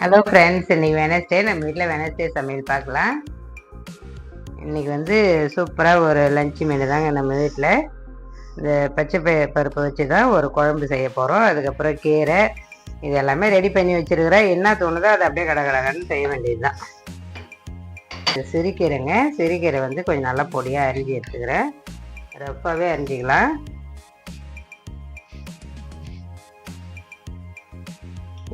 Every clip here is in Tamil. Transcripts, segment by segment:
ஹலோ ஃப்ரெண்ட்ஸ் இன்னைக்கு வெனஸ்டே நம்ம வீட்டில் வெனஸ்டே சமையல் பார்க்கலாம். இன்றைக்கி வந்து சூப்பராக ஒரு லஞ்ச் மெனு தாங்க நம்ம வீட்டில் இந்த பச்சை பருப்பு வச்சு தான் ஒரு குழம்பு செய்ய போகிறோம் அதுக்கப்புறம் கீரை இது எல்லாமே ரெடி பண்ணி வச்சிருக்கிறேன். என்ன தோணுதோ அதை அப்படியே கடகடகன்னு செய்ய வேண்டியது தான் இந்த சிறுகீரைங்க. சிறுகீரை வந்து கொஞ்சம் நல்லா பொடியாக அரிஞ்சு எடுத்துக்கிறேன். ரஃப்பாகவே அரிஞ்சிக்கலாம்.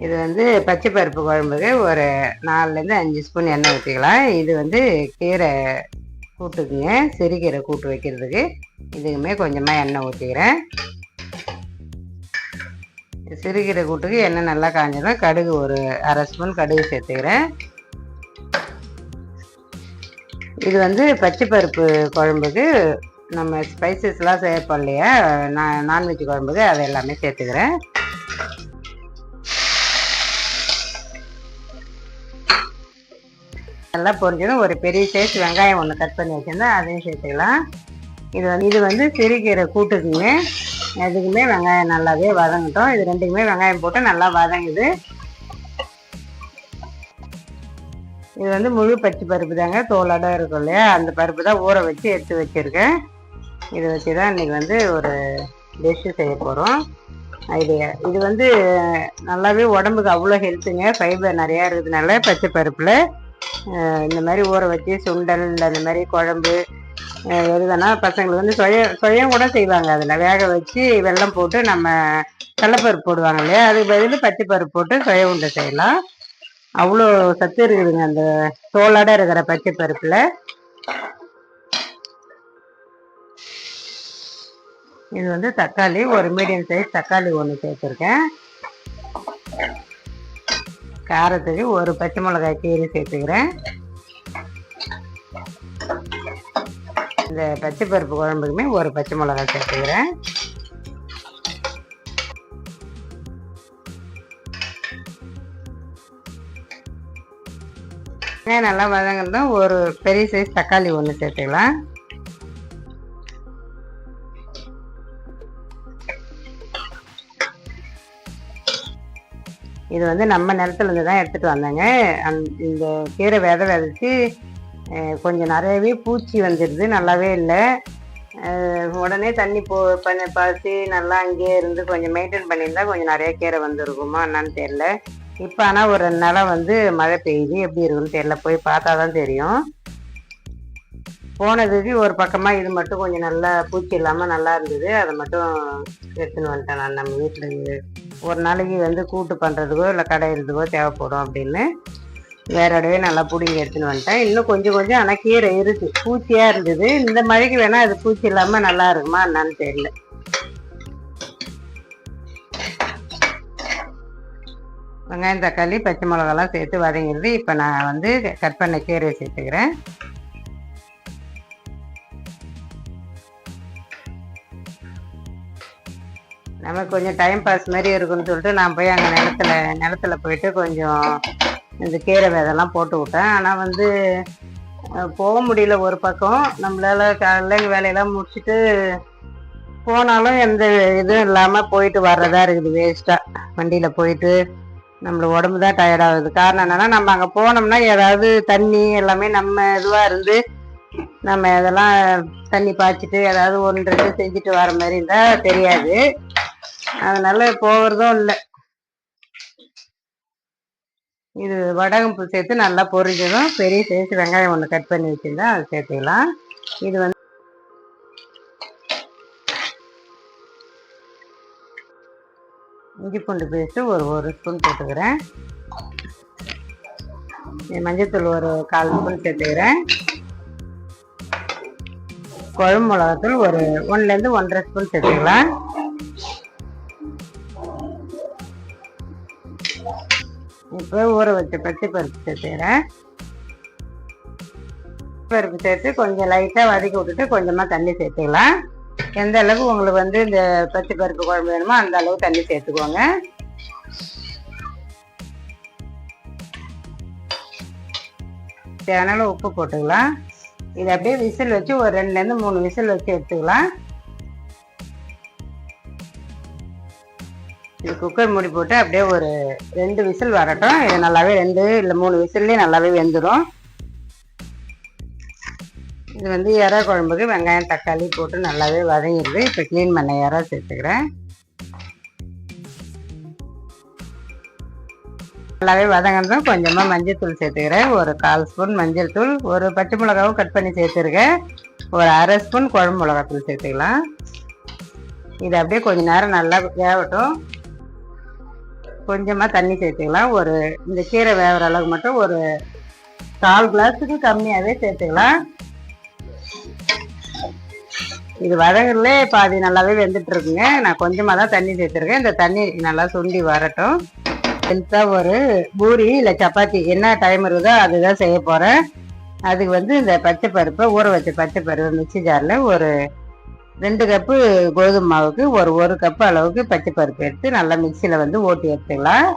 இது வந்து பச்சை பருப்பு குழம்புக்கு ஒரு நாலுலேருந்து அஞ்சு ஸ்பூன் எண்ணெய் ஊற்றிக்கலாம். இது வந்து கீரை கூட்டுக்குங்க சிறுகீரை கூட்டு வைக்கிறதுக்கு. இதுக்குமே கொஞ்சமாக எண்ணெய் ஊற்றிக்கிறேன் சிறுகீரை கூட்டுக்கு எண்ணெய் நல்லா காஞ்சதும் கடுகு ஒரு அரை ஸ்பூன் கடுகு சேர்த்துக்கிறேன். இது வந்து பச்சை பருப்பு குழம்புக்கு நம்ம ஸ்பைசஸ்லாம் சேர்ப்போம் இல்லையா? நான் நான்வெஜ் குழம்புக்கு அதை எல்லாமே சேர்த்துக்கிறேன். நல்லா பொரிஞ்சதும் ஒரு பெரிய சைஸ் வெங்காயம் ஒன்று கட் பண்ணி வச்சுருந்தேன் அதையும் சேர்த்துக்கலாம். இது வந்து இது வந்து சிறுகீரை கூட்டுக்குங்க எதுக்குமே வெங்காயம் நல்லாவே வதங்கட்டும். இது ரெண்டுக்குமே வெங்காயம் போட்டு நல்லா வதங்குது. இது வந்து முழு பச்சை பருப்பு தாங்க தோலோட இருக்கும் இல்லையா? அந்த பருப்பு தான் ஊற வச்சு எடுத்து வச்சுருக்கேன். இதை வச்சு தான் இன்றைக்கி வந்து ஒரு டிஷ்ஷு செய்ய போகிறோம் ஐடியா இது வந்து நல்லாவே உடம்புக்கு அவ்வளோ ஹெல்த்துங்க ஃபைபர் நிறையா இருக்கிறதுனால பச்சை பருப்பில். இந்த மாதிரி ஊற வச்சு சுண்டல் அந்த மாதிரி குழம்பு எதுனா பசங்களுக்கு வந்து சொய சொயம் கூட செய்வாங்க. அதில் வேக வச்சு வெல்லம் போட்டு நம்ம கடலப்பருப்பு போடுவாங்க இல்லையா? அதுக்கு பதில் பச்சை பருப்பு போட்டு சொய உண்டை செய்யலாம். அவ்வளோ சத்து இருக்குதுங்க அந்த தோலோட இருக்கிற பச்சை பருப்பில் இது வந்து தக்காளி ஒரு மீடியம் சைஸ் தக்காளி ஒன்று சேர்த்துருக்கேன். காரத்துக்கு ஒரு பச்சை மிளகாய் கீரை சேர்த்துக்கிறேன். இந்த பச்சை பருப்பு குழம்புக்குமே ஒரு பச்சை மிளகாய் சேர்த்துக்கிறேன். நல்லா வதங்கணும் ஒரு பெரிய சைஸ் தக்காளி ஒன்று சேர்த்துக்கலாம். இது வந்து நம்ம நிலத்துல இருந்து தான் எடுத்துகிட்டு வந்தேங்க. அந் இந்த கீரை வித விதைச்சி கொஞ்சம் நிறையவே பூச்சி வந்துடுது நல்லாவே இல்லை. உடனே தண்ணி போ பண்ண பார்த்து நல்லா அங்கேயே இருந்து கொஞ்சம் மெயின்டைன் பண்ணியிருந்தா கொஞ்சம் நிறைய கீரை வந்துருக்குமா என்னன்னு தெரில இப்போ ஆனால் ஒரு ரெண்டு நாளாக வந்து மழை பெய்யுது. எப்படி இருக்குன்னு தெரில போய் பார்த்தா தான் தெரியும். போனதுக்கு ஒரு பக்கமாக இது மட்டும் கொஞ்சம் நல்லா பூச்சி இல்லாமல் நல்லா இருந்தது. அதை மட்டும் எடுத்துன்னு வந்துட்டேன் நான் நம்ம வீட்டில் ஒரு நாளைக்கு வந்து கூட்டு பண்ணுறதுக்கோ இல்லை கடையிறதுக்கோ தேவைப்படும் அப்படின்னு வேறோடவே நல்லா பிடிங்கி எடுத்துன்னு வந்துட்டேன். இன்னும் கொஞ்சம் கொஞ்சம் ஆனால் கீரை இருக்கு. பூச்சியாக இருந்தது. இந்த மழைக்கு வேணால் அது பூச்சி இல்லாமல் நல்லா இருக்குமா என்னான்னு தெரியல. வெங்காயம் தக்காளி பச்சை மிளகாலாம் சேர்த்து வதங்கிடுது. இப்போ நான் வந்து கட் பண்ண கீரையை சேர்த்துக்கிறேன். நமக்கு கொஞ்சம் டைம் பாஸ் மாதிரி இருக்குன்னு சொல்லிட்டு நான் போய் அங்கே நிலத்துல நிலத்துல போயிட்டு கொஞ்சம் இந்த கீரை விதெல்லாம் போட்டு விட்டேன். ஆனால் வந்து போக முடியல ஒரு பக்கம். நம்மளால காலையில் வேலையெல்லாம் முடிச்சுட்டு போனாலும் எந்த இதுவும் இல்லாமல் போயிட்டு வர்றதா இருக்குது வேஸ்ட்டாக வண்டியில் போயிட்டு நம்மள உடம்பு தான் டயர்டாகுது காரணம் என்னென்னா நம்ம அங்கே போனோம்னா ஏதாவது தண்ணி எல்லாமே நம்ம இதுவாக இருந்து நம்ம இதெல்லாம் தண்ணி பாய்ச்சிட்டு ஏதாவது ஒன்று ரெண்டு செஞ்சுட்டு வர மாதிரி இருந்தால் தெரியாது. அதனால போகிறதும் இல்லை. இது வடகம்பு சேர்த்து நல்லா பொரிஞ்சதும் பெரிய சைஸ் வெங்காயம் ஒன்று கட் பண்ணி வச்சுருந்தா அதை சேர்த்துக்கலாம். இது வந்து இஞ்சி பூண்டு பேஸ்ட்டு ஒரு ஒரு ஸ்பூன் போட்டுக்கிறேன். மஞ்சத்தூள் ஒரு கால் ஸ்பூன் சேர்த்துக்கிறேன். குழம்பு மிளகாத்தூள் ஒரு ஒன்றுலேருந்து ஒன்றரை ஸ்பூன் சேர்த்துக்கலாம். இப்போ ஊற வச்ச பச்சை பருப்பு சேர்த்துக்கிறேன். பருப்பு சேர்த்து கொஞ்சம் லைட்டாக வதக்கி விட்டுட்டு கொஞ்சமாக தண்ணி சேர்த்துக்கலாம். எந்த அளவுக்கு உங்களுக்கு வந்து இந்த பச்சை பருப்பு குழம்பு வேணுமோ அந்த அளவு தண்ணி சேர்த்துக்கோங்க. தேவையான உப்பு போட்டுக்கலாம். இது அப்படியே விசில் வச்சு ஒரு ரெண்டுலேருந்து மூணு விசில் வச்சு எடுத்துக்கலாம். இது குக்கர் மூடி போட்டு அப்படியே ஒரு ரெண்டு விசில் வரட்டும். இது நல்லாவே ரெண்டு இல்லை மூணு விசில்லேயே நல்லாவே வெந்துடும் இது வந்து இறா குழம்புக்கு வெங்காயம் தக்காளி போட்டு நல்லாவே வதங்கிடுது. இப்போ க்ளீன் பண்ண இறா சேர்த்துக்கிறேன். நல்லாவே வதங்கினதும் கொஞ்சமாக மஞ்சள் தூள் சேர்த்துக்கிறேன். ஒரு கால் ஸ்பூன் மஞ்சள் தூள் ஒரு பச்சை மிளகாவும் கட் பண்ணி சேர்த்துருக்கேன். ஒரு அரை ஸ்பூன் குழம்பு மிளகாத்தூள் சேர்த்துக்கலாம். இது அப்படியே கொஞ்ச நேரம் நல்லா வேகட்டும். கொஞ்சமாக தண்ணி சேர்த்துக்கலாம். ஒரு இந்த கீரை வேகிற அளவுக்கு மட்டும் ஒரு கால் கிளாஸுக்கு கம்மியாகவே சேர்த்துக்கலாம். இது வதங்கலே பாதி நல்லாவே வெந்துட்டு இருக்குங்க நான் கொஞ்சமாக தான் தண்ணி சேர்த்துருக்கேன். இந்த தண்ணி நல்லா சுண்டி வரட்டும். பெருசாக ஒரு பூரி இல்லை சப்பாத்தி என்ன டைம் இருக்குதோ அதுதான் செய்ய போகிறேன் அதுக்கு வந்து இந்த பச்சை பருப்பை ஊற வச்ச பச்சை பருப்பு மிக்சி ஜாரில் ஒரு ரெண்டு கப்பு கோதுமை மாவுக்கு ஒரு ஒரு கப்பு அளவுக்கு பச்சை பருப்பு எடுத்து நல்லா மிக்சியில் வந்து ஓட்டி எடுத்துக்கலாம்.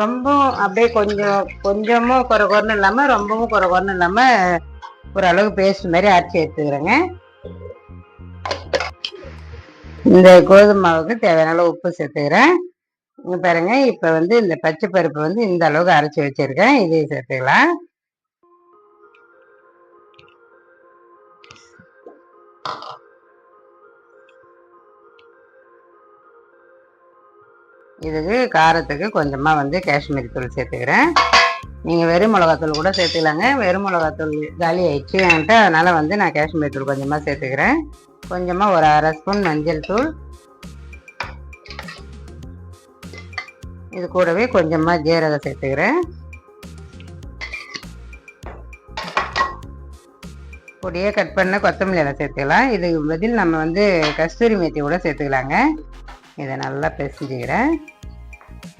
ரொம்ப அப்படியே கொஞ்சம் கொஞ்சமும் குறை குறைன்னு இல்லாமல் ரொம்பவும் குறை குறைன்னு இல்லாமல் ஓரளவுக்கு பேஸ்ட் மாதிரி அரைச்சி எடுத்துக்கிறேங்க. இந்த கோதுமை மாவுக்கு தேவையான அளவு உப்பு சேர்த்துக்கிறேன். பாருங்க இப்போ வந்து இந்த பச்சை பருப்பு வந்து இந்த அளவுக்கு அரைச்சி வச்சிருக்கேன். இதையும் சேர்த்துக்கலாம். இதுக்கு காரத்துக்கு கொஞ்சமாக வந்து காஷ்மீரி தூள் சேர்த்துக்கிறேன். நீங்கள் வெறும் மிளகாத்தூள் கூட சேர்த்துக்கலாங்க. வெறும் மிளகாத்தூள் காலி ஆயிடுச்சு. என்கிட்ட அதனால் வந்து நான் காஷ்மீரி தூள் கொஞ்சமாக சேர்த்துக்கிறேன். கொஞ்சமாக ஒரு அரை ஸ்பூன் மஞ்சள் தூள். இது கூடவே கொஞ்சமாக ஜீரகம் சேர்த்துக்கிறேன். பொடியே கட் பண்ண கொத்தமல்லி இலை சேர்த்துக்கலாம். இதுக்கு பதில் நம்ம வந்து கஸ்தூரி மேத்தி கூட சேர்த்துக்கலாங்க. இதை நல்லா பிசைஞ்சுக்கிறேன்.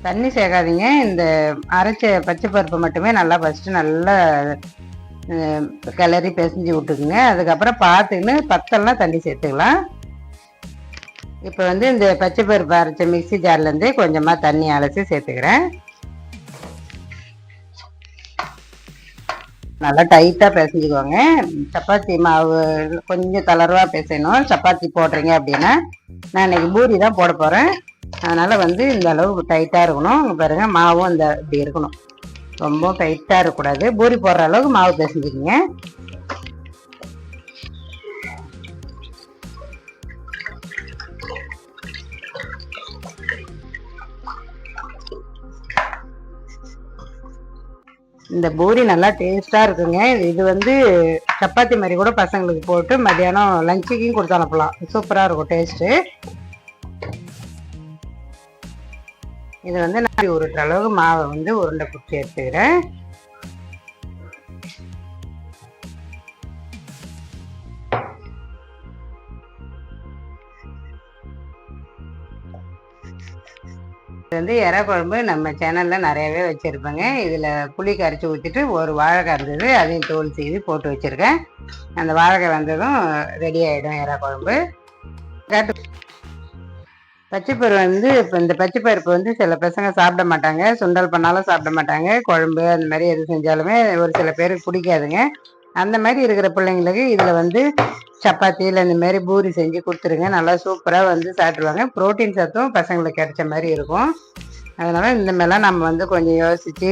தண்ணி சேர்க்காதீங்க. இந்த அரைச்ச பச்சை பருப்பு மட்டுமே நல்லா ஃபஸ்ட்டு நல்லா கிளறி பிசைஞ்சு விட்டுக்குங்க. அதுக்கப்புறம் பார்த்துக்கின்னு பத்தெல்லாம் தண்ணி சேர்த்துக்கலாம். இப்போ வந்து இந்த பச்சை பருப்பு அரைச்ச மிக்ஸி ஜார்லேருந்து கொஞ்சமாக தண்ணி அலசி சேர்த்துக்கிறேன். நல்லா டைட்டாக பிசைஞ்சுக்கோங்க சப்பாத்தி மாவு கொஞ்சம் தளர்வாக பிசையணும் சப்பாத்தி போடுறீங்க அப்படின்னா நான் இன்னைக்கு பூரி தான் போட போகிறேன் அதனால் வந்து இந்த அளவு டைட்டாக இருக்கணும். பாருங்கள் மாவும் இந்த இப்படி இருக்கணும். ரொம்ப டைட்டாக இருக்கக்கூடாது. பூரி போடுற அளவுக்கு மாவு பிசைஞ்சுக்கிங்க இந்த பூரி நல்லா டேஸ்ட்டாக இருக்குங்க. இது வந்து சப்பாத்தி மாதிரி கூட பசங்களுக்கு போட்டு மத்தியானம் லஞ்சுக்கும் கொடுத்து அனுப்பலாம். சூப்பராக இருக்கும் டேஸ்ட்டு இது வந்து நான் உருட்டுற அளவுக்கு மாவை வந்து உருண்டை பிடிச்சி எடுத்துக்கிறேன். இது வந்து இறை குழம்பு நம்ம சேனலில் நிறையவே வச்சுருப்பேங்க. இதில் புளி கரைச்சி ஊற்றிட்டு ஒரு வாழைக்காய் இருந்தது அதையும் தோல் செய்து போட்டு வச்சுருக்கேன். அந்த வாழைக்காய் வந்ததும் ரெடி ஆகிடும் இறை குழம்பு. காட்டு பச்சைப்பருப்பு வந்து இப்போ இந்த பச்சைப்பருப்பு வந்து சில பசங்க சாப்பிட மாட்டாங்க. சுண்டல் பண்ணாலும் சாப்பிட மாட்டாங்க. குழம்பு அந்த மாதிரி எது செஞ்சாலுமே ஒரு சில பேருக்கு பிடிக்காதுங்க. அந்த மாதிரி இருக்கிற பிள்ளைங்களுக்கு இதில் வந்து சப்பாத்தியில் இந்த மாதிரி பூரி செஞ்சு கொடுத்துருங்க. நல்லா சூப்பராக வந்து சாப்பிட்ருவாங்க ப்ரோட்டீன் சத்தும் பசங்களுக்கு கிடைச்ச மாதிரி இருக்கும். அதனால் இந்த மாதிரிலாம் நம்ம வந்து கொஞ்சம் யோசித்து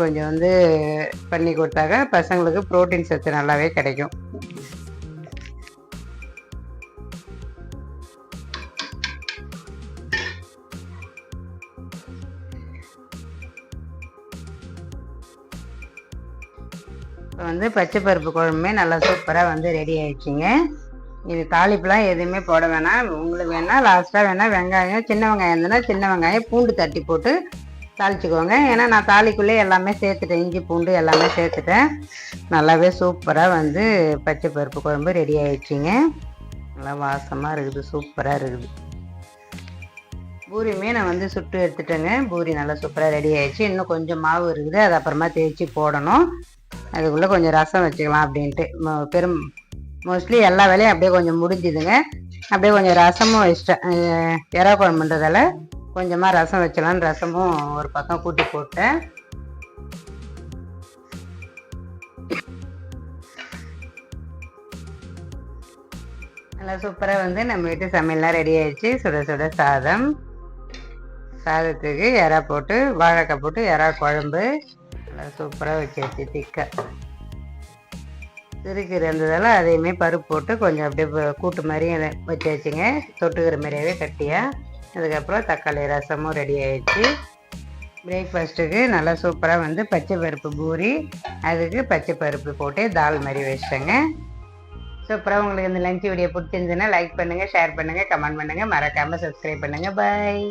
கொஞ்சம் வந்து பண்ணி கொடுத்தாக்க பசங்களுக்கு ப்ரோட்டீன் சத்து நல்லாவே கிடைக்கும். இப்போ வந்து பச்சை பருப்பு குழம்புமே நல்லா சூப்பராக வந்து ரெடி ஆயிடுச்சுங்க. இது தாளிப்புலாம் எதுவுமே போட வேணாம். உங்களுக்கு வேணால் லாஸ்ட்டாக வேணால் வெங்காயம் சின்ன வெங்காயம் இருந்ததுன்னா சின்ன வெங்காயம் பூண்டு தட்டி போட்டு தாளிச்சுக்கோங்க. ஏன்னா நான் தாளிக்குள்ளே எல்லாமே சேர்த்துட்டேன். இஞ்சி பூண்டு எல்லாமே சேர்த்துட்டேன். நல்லாவே சூப்பராக வந்து பச்சை பருப்பு குழம்பு ரெடி ஆயிடுச்சிங்க. நல்லா வாசமாக இருக்குது. சூப்பராக இருக்குது. பூரியுமே நான் வந்து சுட்டு எடுத்துட்டேங்க. பூரி நல்லா சூப்பராக ரெடி ஆயிடுச்சு. இன்னும் கொஞ்சம் மாவு இருக்குது. அது அப்புறமா தேய்ச்சி போடணும். அதுக்குள்ளே கொஞ்சம் ரசம் வச்சுக்கலாம் அப்படின்ட்டு. பெரும் மோஸ்ட்லி எல்லா வேலையும் அப்படியே கொஞ்சம் முடிஞ்சுதுங்க. அப்படியே கொஞ்சம் ரசமும் வச்சிட்டேன் இறா குழம்புன்றதால கொஞ்சமாக ரசம் வச்சலான்னு ரசமும் ஒரு பக்கம் கூட்டி போட்டேன். நல்லா சூப்பராக வந்து நம்ம வீட்டு சமையல்லாம் ரெடி ஆயிடுச்சு. சுட சுட சாதம். சாதத்துக்கு இறா போட்டு வாழைக்காய் போட்டு இறா குழம்பு. நல்லா சூப்பராக வச்சாச்சு திக்காக திக்க இருந்ததெல்லாம் அதையுமே பருப்பு போட்டு கொஞ்சம் அப்படியே கூட்டு மாதிரியும் வச்சு வச்சுங்க தொட்டுக்கிற மாதிரியாவே கட்டியாக அதுக்கப்புறம் தக்காளி ரசமும் ரெடி ஆயிடுச்சு. பிரேக்ஃபாஸ்ட்டுக்கு நல்லா சூப்பராக வந்து பச்சை பருப்பு பூரி அதுக்கு பச்சை பருப்பு போட்டு தால் மாதிரி வச்சிட்டேங்க. சூப்பராக உங்களுக்கு இந்த லஞ்ச் வீடியோ பிடிச்சிருந்துச்சுன்னா லைக் பண்ணுங்கள் ஷேர் பண்ணுங்கள் கமெண்ட் பண்ணுங்கள் மறக்காமல் சப்ஸ்கிரைப் பண்ணுங்கள் பாய்